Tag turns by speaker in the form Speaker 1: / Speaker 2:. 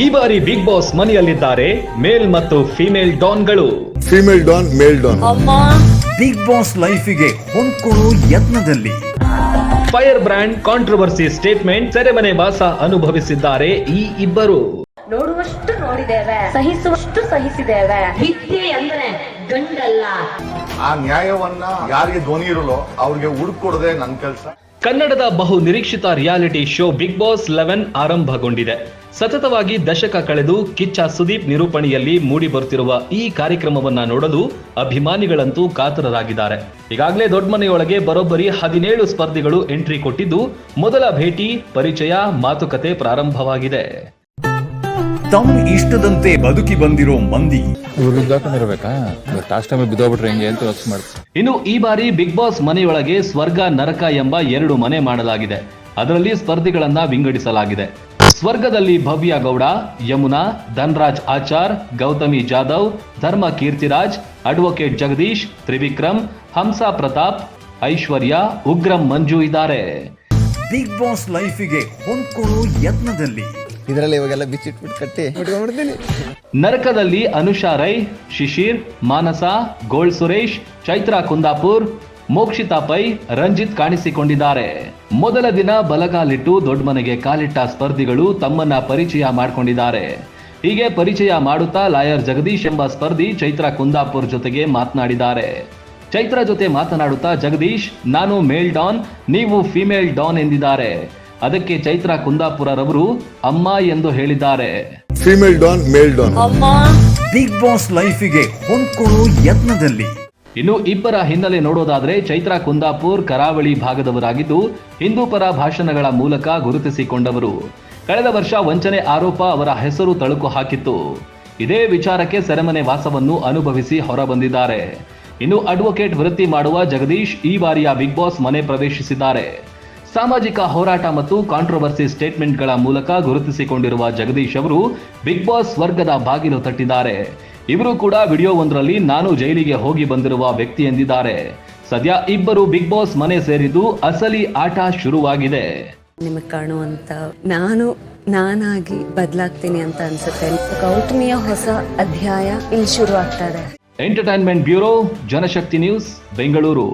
Speaker 1: ಈ ಬಾರಿ big boss ಮನೆಯಲ್ಲಿದ್ದಾರೆ ಮೇಲ್ ಮತ್ತು female ಡಾನ್ಗಳು.
Speaker 2: Female don male don.
Speaker 3: Big boss ಲೈಫಿಗೆ ಹೊಂದ್ಕೊಳ್ಳೋ ಯತ್ನದಲ್ಲಿ.
Speaker 1: ಫೈರ್ ಬ್ರ್ಯಾಂಡ್ ಕಾಂಟ್ರವರ್ಸಿ ಸ್ಟೇಟ್ಮೆಂಟ್ ಸೆರೆಮನೆ ವಾಸ ಅನುಭವಿಸಿದ್ದಾರೆ ಈ ಇಬ್ಬರು.
Speaker 4: ನೋಡುವಷ್ಟು ನೋಡಿದ್ದೇವೆ ಸಹಿಸುವಷ್ಟು ಸಹಿಸಿದ್ದೇವೆ.
Speaker 5: ವಿದ್ಯೆ ಅಂದ್ರೆ ಗಂಡಲ್ಲ.
Speaker 2: ಆ ನ್ಯಾಯವನ್ನ ಯಾರಿಗೆ ಧ್ವನಿ ಇರಲೋ ಅವ್ರಿಗೆ ಹುಡುಕೊಡದೆ ನನ್ನ ಕೆಲಸ.
Speaker 1: ಕನ್ನಡದ ಬಹು ನಿರೀಕ್ಷಿತ reality show Bigg Boss eleven ಆರಂಭಗೊಂಡಿದೆ. ಸತತವಾಗಿ ದಶಕ ಕಳೆದು ಕಿಚ್ಚ ಸುದೀಪ್ ನಿರೂಪಣೆಯಲ್ಲಿ ಮೂಡಿ ಬರುತ್ತಿರುವ ಈ ಕಾರ್ಯಕ್ರಮವನ್ನ ನೋಡಲು ಅಭಿಮಾನಿಗಳಂತೂ ಕಾತರರಾಗಿದ್ದಾರೆ. ಈಗಾಗಲೇ ದೊಡ್ಡಮನೆಯೊಳಗೆ ಬರೋಬ್ಬರಿ ಹದಿನೇಳು ಸ್ಪರ್ಧಿಗಳು ಎಂಟ್ರಿ ಕೊಟ್ಟಿದ್ದು ಮೊದಲ ಭೇಟಿ ಪರಿಚಯ ಮಾತುಕತೆ ಪ್ರಾರಂಭವಾಗಿದೆ.
Speaker 3: ತಮ್ಮ ಇಷ್ಟದಂತೆ ಬದುಕಿ ಬಂದಿರೋ ಮಂದಿ.
Speaker 1: ಇನ್ನು ಈ ಬಾರಿ ಬಿಗ್ ಬಾಸ್ ಮನೆಯೊಳಗೆ ಸ್ವರ್ಗ ನರಕ ಎಂಬ ಎರಡು ಮನೆ ಮಾಡಲಾಗಿದೆ. ಅದರಲ್ಲಿ ಸ್ಪರ್ಧಿಗಳನ್ನ ವಿಂಗಡಿಸಲಾಗಿದೆ. ಸ್ವರ್ಗದಲ್ಲಿ ಭವ್ಯ ಗೌಡ ಯಮುನಾ ಧನ್ರಾಜ್ ಆಚಾರ್ ಗೌತಮಿ ಜಾಧವ್ ಧರ್ಮ ಕೀರ್ತಿರಾಜ್ ಅಡ್ವೊಕೇಟ್ ಜಗದೀಶ್ ತ್ರಿವಿಕ್ರಮ್ ಹಂಸಾ ಪ್ರತಾಪ್ ಐಶ್ವರ್ಯ ಉಗ್ರಂ ಮಂಜು ಇದ್ದಾರೆ.
Speaker 3: ಬಿಗ್ ಬಾಸ್ ಲೈಫಿಗೆ ಹೊಂದ್ಕೊಳ್ಳೋ ಯತ್ನದಲ್ಲಿ.
Speaker 6: ಇದರಲ್ಲಿ ಇವಾಗೆಲ್ಲ ಬಿಚ್ಚಿಟ್ಬಿಟ್ಟು ಕಟ್ಟಿ. ಬಿಟ್ಕೊಂಡ್ಬಿಡ್ತೀನಿ
Speaker 1: ನರಕದಲ್ಲಿ ಅನುಷಾ ರೈ ಶಿಶಿರ್ ಮಾನಸ ಗೋಳ್ ಸುರೇಶ್ ಚೈತ್ರಾ ಕುಂದಾಪುರ್ ಮೋಕ್ಷಿತಾ ಪೈ ರಂಜಿತ್ ಕಾಣಿಸಿಕೊಂಡಿದ್ದಾರೆ. ಮೊದಲ ದಿನ ಬಲಗಾಲಿಟ್ಟು ದೊಡ್ಡಮನೆಗೆ ಕಾಲಿಟ್ಟ ಸ್ಪರ್ಧಿಗಳು ತಮ್ಮನ್ನ ಪರಿಚಯ ಮಾಡಿಕೊಂಡಿದ್ದಾರೆ. ಹೀಗೆ ಪರಿಚಯ ಮಾಡುತ್ತಾ ಲಾಯರ್ ಜಗದೀಶ್ ಎಂಬ ಸ್ಪರ್ಧಿ ಚೈತ್ರ ಕುಂದಾಪುರ್ ಜೊತೆಗೆ ಮಾತನಾಡಿದ್ದಾರೆ. ಚೈತ್ರ ಜೊತೆ ಮಾತನಾಡುತ್ತಾ ಜಗದೀಶ್ ನಾನು ಮೇಲ್ ಡಾನ್ ನೀವು ಫಿಮೇಲ್ ಡಾನ್ ಎಂದಿದ್ದಾರೆ. ಅದಕ್ಕೆ ಚೈತ್ರ ಕುಂದಾಪುರರವರು ಅಮ್ಮ ಎಂದು ಹೇಳಿದ್ದಾರೆ.
Speaker 2: Female don male don.
Speaker 3: Big boss ಲೈಫಿಗೆ ಹೊಂದ್ಕೊಳ್ಳೋ ಯತ್ನದಲ್ಲಿ.
Speaker 1: ಇನ್ನು ಇಬ್ಬರ ಹಿನ್ನೆಲೆ ನೋಡೋದಾದರೆ ಚೈತ್ರ ಕುಂದಾಪುರ್ ಕರಾವಳಿ ಭಾಗದವರಾಗಿದ್ದು ಹಿಂದೂ ಪರ ಭಾಷಣಗಳ ಮೂಲಕ ಗುರುತಿಸಿಕೊಂಡವರು. ಕಳೆದ ವರ್ಷ ವಂಚನೆ ಆರೋಪ ಅವರ ಹೆಸರು ತಳುಕು ಹಾಕಿತ್ತು. ಇದೇ ವಿಚಾರಕ್ಕೆ ಸೆರೆಮನೆ ವಾಸವನ್ನು ಅನುಭವಿಸಿ ಹೊರಬಂದಿದ್ದಾರೆ. ಇನ್ನು ಅಡ್ವೊಕೇಟ್ ವೃತ್ತಿ ಮಾಡುವ ಜಗದೀಶ್ ಈ ಬಾರಿಯ ಬಿಗ್ ಬಾಸ್ ಮನೆ ಪ್ರವೇಶಿಸಿದ್ದಾರೆ. ಸಾಮಾಜಿಕ ಹೋರಾಟ ಮತ್ತು ಕಾಂಟ್ರವರ್ಸಿ ಸ್ಟೇಟ್ಮೆಂಟ್ಗಳ ಮೂಲಕ ಗುರುತಿಸಿಕೊಂಡಿರುವ ಜಗದೀಶ್ ಅವರು ಬಿಗ್ ಬಾಸ್ ವರ್ಗದ ಬಾಗಿಲು ತಟ್ಟಿದ್ದಾರೆ. ಇವರು ಕೂಡ ವಿಡಿಯೋ ಒಂದರಲ್ಲಿ ನಾನು ಜೈಲಿಗೆ ಹೋಗಿ ಬಂದಿರುವ ವ್ಯಕ್ತಿ ಎಂದಿದ್ದಾರೆ. ಸದ್ಯ ಇಬ್ಬರು ಬಿಗ್ ಬಾಸ್ ಮನೆ ಸೇರಿದ್ದು ಅಸಲಿ ಆಟ ಶುರುವಾಗಿದೆ.
Speaker 7: ನಿಮಗೆ ಕಾಣುವಂತ ನಾನು ನಾನಾಗಿ ಬದಲಾಗ್ತೀನಿ ಅಂತ ಅನ್ಸುತ್ತೆ. ಗೌತಮಿಯ ಹೊಸ ಅಧ್ಯಾಯ ಇಲ್ಲಿ ಶುರು ಆಗ್ತಾ ಇದೆ.
Speaker 1: Entertainment bureau Janashakti news Bengaluru.